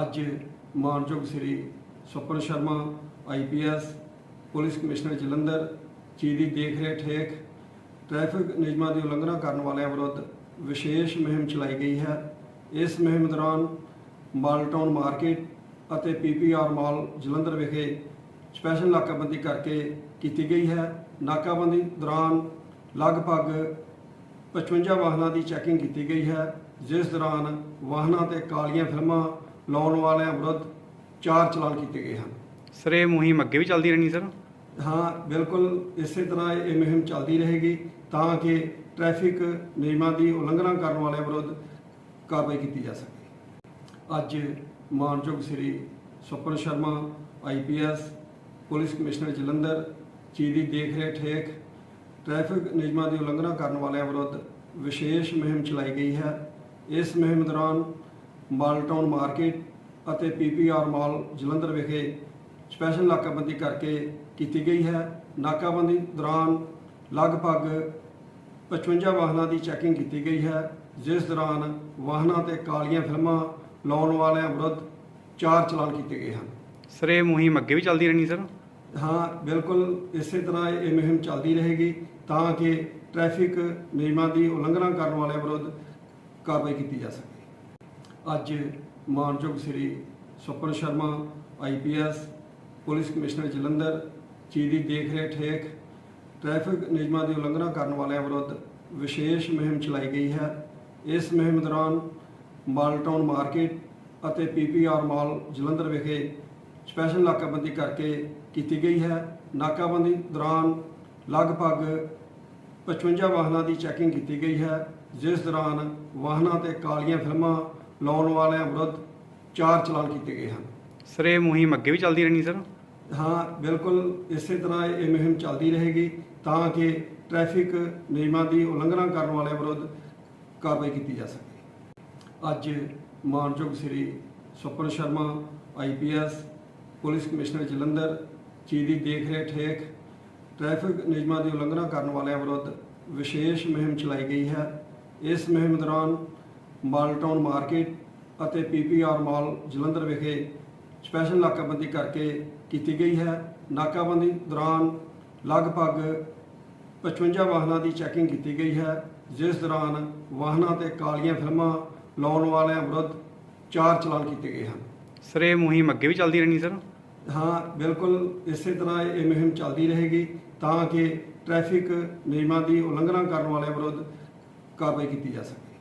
ਅੱਜ ਮਾਨਯੋਗ Shri Swapan Sharma IPS police commissioner Jalandhar ji ਦੀ ਦੇਖ ਰੇਖ ਹੇਠ ਟ੍ਰੈਫਿਕ ਨਿਯਮਾਂ ਦੀ ਉਲੰਘਣਾ ਕਰਨ ਵਾਲਿਆਂ ਵਿਰੁੱਧ ਵਿਸ਼ੇਸ਼ ਮੁਹਿੰਮ ਚਲਾਈ ਗਈ ਹੈ। ਇਸ ਮੁਹਿੰਮ ਦੌਰਾਨ ਮਾਲਟਾਊਨ ਮਾਰਕੀਟ ਅਤੇ ਪੀਪੀਆਰ ਮਾਲ ਜਲੰਧਰ ਵਿਖੇ ਸਪੈਸ਼ਲ ਨਾਕਾਬੰਦੀ ਕਰਕੇ ਕੀਤੀ ਗਈ ਹੈ। ਨਾਕਾਬੰਦੀ ਦੌਰਾਨ ਲਗਭਗ 55 ਵਾਹਨਾਂ ਦੀ ਚੈਕਿੰਗ ਕੀਤੀ ਗਈ ਹੈ। ਜਿਸ ਦੌਰਾਨ ਵਾਹਨਾਂ ਤੇ ਕਾਲੀਆਂ ਫਿਲਮਾਂ ਲਾਉਣ ਵਾਲਿਆਂ ਵਿਰੁੱਧ ਚਾਰ ਚਲਾਨ ਕੀਤੇ ਗਏ ਹਨ। ਸਰ ਇਹ ਮੁਹਿੰਮ ਅੱਗੇ ਵੀ ਚੱਲਦੀ ਰਹਿਣੀ ਸਰ? ਹਾਂ ਬਿਲਕੁਲ ਇਸੇ ਤਰ੍ਹਾਂ ਇਹ ਮੁਹਿੰਮ ਚੱਲਦੀ ਰਹੇਗੀ ਤਾਂ ਕਿ ਟ੍ਰੈਫਿਕ ਨਿਯਮਾਂ ਦੀ ਉਲੰਘਣਾ ਕਰਨ ਵਾਲਿਆਂ ਵਿਰੁੱਧ ਕਾਰਵਾਈ ਕੀਤੀ ਜਾ ਸਕੇ। ਅੱਜ ਮਾਨਯੋਗ Shri Swapan Sharma IPS police commissioner Jalandhar ji ਦੀ ਦੇਖ ਰੇਖ ਹੇਠ ਟ੍ਰੈਫਿਕ ਨਿਯਮਾਂ ਦੀ ਉਲੰਘਣਾ ਕਰਨ ਵਾਲਿਆਂ ਵਿਰੁੱਧ ਵਿਸ਼ੇਸ਼ ਮੁਹਿੰਮ ਚਲਾਈ ਗਈ ਹੈ। ਇਸ ਮੁਹਿੰਮ ਦੌਰਾਨ ਮਾਲਟਾਊਨ ਮਾਰਕੀਟ ਅਤੇ ਪੀਪੀਆਰ ਮਾਲ ਜਲੰਧਰ ਵਿਖੇ ਸਪੈਸ਼ਲ ਨਾਕਾਬੰਦੀ ਕਰਕੇ ਕੀਤੀ ਗਈ ਹੈ। ਨਾਕਾਬੰਦੀ ਦੌਰਾਨ ਲਗਭਗ 55 ਵਾਹਨਾਂ ਦੀ ਚੈਕਿੰਗ ਕੀਤੀ ਗਈ ਹੈ। ਜਿਸ ਦੌਰਾਨ ਵਾਹਨਾਂ ਤੇ ਕਾਲੀਆਂ ਫਿਲਮਾਂ ਲਾਉਣ ਵਾਲਿਆਂ ਵਿਰੁੱਧ ਚਾਰ ਚਲਾਨ ਕੀਤੇ ਗਏ ਹਨ। ਸਰ ਇਹ ਮੁਹਿੰਮ ਅੱਗੇ ਵੀ ਚੱਲਦੀ ਰਹਿਣੀ ਸਰ ਹਾਂ ਬਿਲਕੁਲ ਇਸੇ ਤਰ੍ਹਾਂ ਇਹ ਮੁਹਿੰਮ ਚੱਲਦੀ ਰਹੇਗੀ ਤਾਂ ਕਿ ਟ੍ਰੈਫਿਕ ਨਿਯਮਾਂ ਦੀ ਉਲੰਘਣਾ ਕਰਨ ਵਾਲਿਆਂ ਵਿਰੁੱਧ ਕਾਰਵਾਈ ਕੀਤੀ ਜਾ ਸਕੇ। ਅੱਜ ਮਾਨਯੋਗ Shri Swapan Sharma IPS police commissioner Jalandhar ji ਦੀ ਦੇਖ ਰੇਖ ਹੇਠ ਟ੍ਰੈਫਿਕ ਨਿਯਮਾਂ ਦੀ ਉਲੰਘਣਾ ਕਰਨ ਵਾਲਿਆਂ ਵਿਰੁੱਧ ਵਿਸ਼ੇਸ਼ ਮੁਹਿੰਮ ਚਲਾਈ ਗਈ ਹੈ। ਇਸ ਮੁਹਿੰਮ ਦੌਰਾਨ ਮਾਲ ਟਾਊਨ ਮਾਰਕੀਟ ਅਤੇ ਪੀਪੀਆਰ ਮਾਲ ਜਲੰਧਰ ਵਿਖੇ ਸਪੈਸ਼ਲ ਨਾਕਾਬੰਦੀ ਕਰਕੇ ਕੀਤੀ ਗਈ ਹੈ। ਨਾਕਾਬੰਦੀ ਦੌਰਾਨ ਲਗਭਗ 55 ਵਾਹਨਾਂ ਦੀ ਚੈਕਿੰਗ ਕੀਤੀ ਗਈ ਹੈ। ਜਿਸ ਦੌਰਾਨ ਵਾਹਨਾਂ ਤੇ ਕਾਲੀਆਂ ਫਿਲਮਾਂ ਲਾਉਣ ਵਾਲਿਆਂ ਵਿਰੁੱਧ ਚਾਰ ਚਲਾਨ ਕੀਤੇ ਗਏ ਹਨ। ਸਰ ਇਹ ਮੁਹਿੰਮ ਅੱਗੇ ਵੀ ਚੱਲਦੀ ਰਹਿਣੀ ਸਰ? ਹਾਂ ਬਿਲਕੁਲ ਇਸੇ ਤਰ੍ਹਾਂ ਇਹ ਮੁਹਿੰਮ ਚੱਲਦੀ ਰਹੇਗੀ ਤਾਂ ਕਿ ਟ੍ਰੈਫਿਕ ਨਿਯਮਾਂ ਦੀ ਉਲੰਘਣਾ ਕਰਨ ਵਾਲਿਆਂ ਵਿਰੁੱਧ ਕਾਰਵਾਈ ਕੀਤੀ ਜਾ ਸਕੇ। ਅੱਜ ਮਾਨਯੋਗ Shri Swapan Sharma IPS police commissioner Jalandhar ji ਦੀ ਦੇਖ ਰੇਖ ਹੇਠ ਟ੍ਰੈਫਿਕ ਨਿਯਮਾਂ ਦੀ ਉਲੰਘਣਾ ਕਰਨ ਵਾਲਿਆਂ ਵਿਰੁੱਧ ਵਿਸ਼ੇਸ਼ ਮੁਹਿੰਮ ਚਲਾਈ ਗਈ ਹੈ। ਇਸ ਮੁਹਿੰਮ ਦੌਰਾਨ ਮਾਲਟਾਊਨ ਮਾਰਕੀਟ ਅਤੇ ਪੀਪੀਆਰ ਮਾਲ ਜਲੰਧਰ ਵਿਖੇ ਸਪੈਸ਼ਲ ਨਾਕਾਬੰਦੀ ਕਰਕੇ ਕੀਤੀ ਗਈ ਹੈ। ਨਾਕਾਬੰਦੀ ਦੌਰਾਨ ਲਗਭਗ 55 ਵਾਹਨਾਂ ਦੀ ਚੈਕਿੰਗ ਕੀਤੀ ਗਈ ਹੈ। ਜਿਸ ਦੌਰਾਨ ਵਾਹਨਾਂ ਤੇ ਕਾਲੀਆਂ ਫਿਲਮਾਂ ਲਾਉਣ ਵਾਲਿਆਂ ਵਿਰੁੱਧ ਚਾਰ ਚਲਾਨ ਕੀਤੇ ਗਏ ਹਨ। ਸਰ ਇਹ ਮੁਹਿੰਮ ਅੱਗੇ ਵੀ ਚੱਲਦੀ ਰਹਿਣੀ ਸਰ? ਹਾਂ ਬਿਲਕੁਲ ਇਸੇ ਤਰ੍ਹਾਂ ਇਹ ਮੁਹਿੰਮ ਚੱਲਦੀ ਰਹੇਗੀ ਤਾਂ ਕਿ ਟ੍ਰੈਫਿਕ ਨਿਯਮਾਂ ਦੀ ਉਲੰਘਣਾ ਕਰਨ ਵਾਲਿਆਂ ਵਿਰੁੱਧ ਕਾਰਵਾਈ ਕੀਤੀ ਜਾ ਸਕੇ।